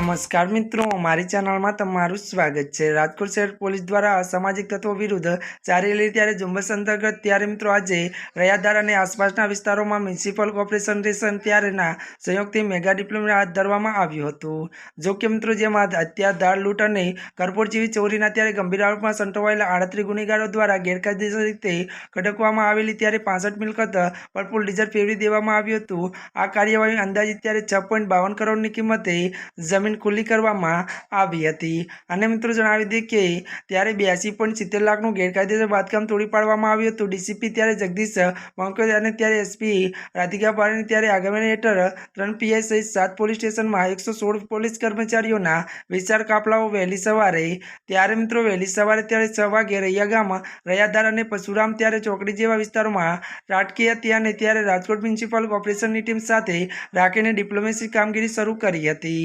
નમસ્કાર મિત્રો, મારી ચેનલમાં તમારું સ્વાગત છે. રાજકોટ શહેર પોલીસ દ્વારા અસામાજિક તત્વો વિરુદ્ધ ચાલી રહેલી ત્યારે ઝુંબેશ અંતર્ગત ત્યારે મિત્રો આજે રયાદાર અને આસપાસના વિસ્તારોમાં મ્યુનિસિપલ કોર્પોરેશન રેશન ત્યારેના સંયુક્તથી મેગા ડિપ્લોમા હાથ ધરવામાં આવ્યું હતું. જો કે મિત્રો, જેમાં હત્યા, દાળ લૂંટ અને કરપોટ જેવી ચોરીના ત્યારે ગંભીર આરોપમાં સંટોવાયેલા આડત્રીસ ગુનેગારો દ્વારા ગેરકાયદેસર રીતે ખડકવામાં આવેલી ત્યારે પાસઠ મિલકત ભરપૂર ડીઝલ ફેરવી દેવામાં આવ્યું હતું. આ કાર્યવાહી અંદાજિત ત્યારે છ પોઈન્ટ બાવન કરોડની કિંમતે જમીન ખુલ્લી કરવામાં આવી હતી. અને મિત્રો જણાવી દઈએ કે ત્યારે બ્યાસી પોઈન્ટ સિત્તેર લાખનું ગેરકાયદેસર બાંધકામ તોડી પાડવામાં આવ્યું હતું. ડીસીપી ત્યારે જગદીશ વંકોજ અને ત્યારે એસપી રાધિકા પારેની ત્યારે આગેવાની હેઠળ ત્રણ પીઆઈ સહિત સાત પોલીસ સ્ટેશનમાં એકસો સોળ પોલીસ કર્મચારીઓના વિશાળ કાફલાઓ વહેલી સવારે, ત્યારે મિત્રો વહેલી સવારે ત્યારે છ વાગે રૈયા ગામ રૈયાદાર અને પશુરામ ત્યારે ચોકડી જેવા વિસ્તારોમાં ત્રાટકી હતી અને ત્યારે રાજકોટ મ્યુનિસિપલ કોર્પોરેશનની ટીમ સાથે રાખીને ડિપ્લોમેસી કામગીરી શરૂ કરી હતી.